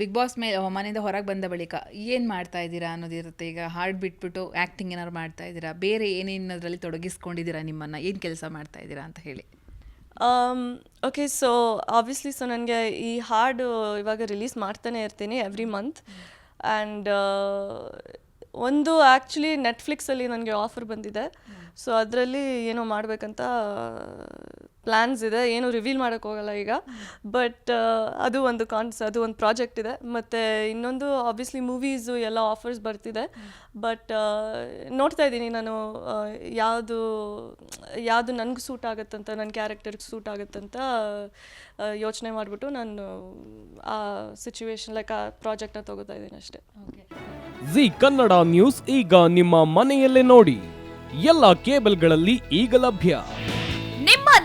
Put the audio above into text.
Big boss ಮೇಲೆ ಮನೆಯಿಂದ ಹೊರಗೆ ಬಂದ ಬಳಿಕ ಏನು ಮಾಡ್ತಾ ಇದ್ದೀರಾ ಅನ್ನೋದಿರುತ್ತೆ. ಈಗ ಹಾಡು ಬಿಟ್ಬಿಟ್ಟು ಆ್ಯಕ್ಟಿಂಗ್ ಏನಾದ್ರು ಮಾಡ್ತಾ ಇದ್ದೀರಾ? ಬೇರೆ ಏನೇನದರಲ್ಲಿ ತೊಡಗಿಸ್ಕೊಂಡಿದ್ದೀರಾ ನಿಮ್ಮನ್ನು? ಏನು ಕೆಲಸ ಮಾಡ್ತಾ ಇದ್ದೀರಾ ಅಂತ ಹೇಳಿ. ಓಕೆ ಸೊ ಆಬ್ವಿಯಸ್ಲಿ ಸೊ ನನಗೆ ಈ ಹಾಡು ಇವಾಗ ರಿಲೀಸ್ ಮಾಡ್ತಾನೆ ಇರ್ತೀನಿ ಎವ್ರಿ ಮಂತ್ ಆ್ಯಂಡ್ ಒಂದು ಆ್ಯಕ್ಚುಲಿ ನೆಟ್ಫ್ಲಿಕ್ಸಲ್ಲಿ ನನಗೆ ಆಫರ್ ಬಂದಿದೆ. ಸೊ ಅದರಲ್ಲಿ ಏನೋ ಮಾಡಬೇಕಂತ ಪ್ಲ್ಯಾನ್ಸ್ ಇದೆ ಏನು ರಿವೀಲ್ ಮಾಡೋಕ್ಕೆ ಹೋಗಲ್ಲ ಈಗ. ಬಟ್ ಅದು ಒಂದು ಕಾನ್ಸ್ ಅದು ಒಂದು ಪ್ರಾಜೆಕ್ಟ್ ಇದೆ. ಮತ್ತು ಇನ್ನೊಂದು ಆಬ್ವಿಯಸ್ಲಿ ಮೂವೀಸು ಎಲ್ಲ ಆಫರ್ಸ್ ಬರ್ತಿದೆ. ಬಟ್ ನೋಡ್ತಾ ಇದ್ದೀನಿ ನಾನು ಯಾವುದು ಯಾವುದು ನನಗೆ ಸೂಟ್ ಆಗುತ್ತಂತ ನನ್ನ ಕ್ಯಾರೆಕ್ಟರ್ಗೆ ಸೂಟ್ ಆಗುತ್ತಂತ ಯೋಚನೆ ಮಾಡಿಬಿಟ್ಟು ನಾನು ಆ ಸಿಚುವೇಶನ್ ಲೈಕ್ ಆ ಪ್ರಾಜೆಕ್ಟ್ನ ತಗೋತಾ ಇದ್ದೀನಿ ಅಷ್ಟೇ. ಜಿ ಕನ್ನಡ ನ್ಯೂಸ್ ಈಗ ನಿಮ್ಮ ಮನೆಯಲ್ಲೇ ನೋಡಿ. ಎಲ್ಲ ಕೇಬಲ್ಗಳಲ್ಲಿ ಈಗ ಲಭ್ಯ.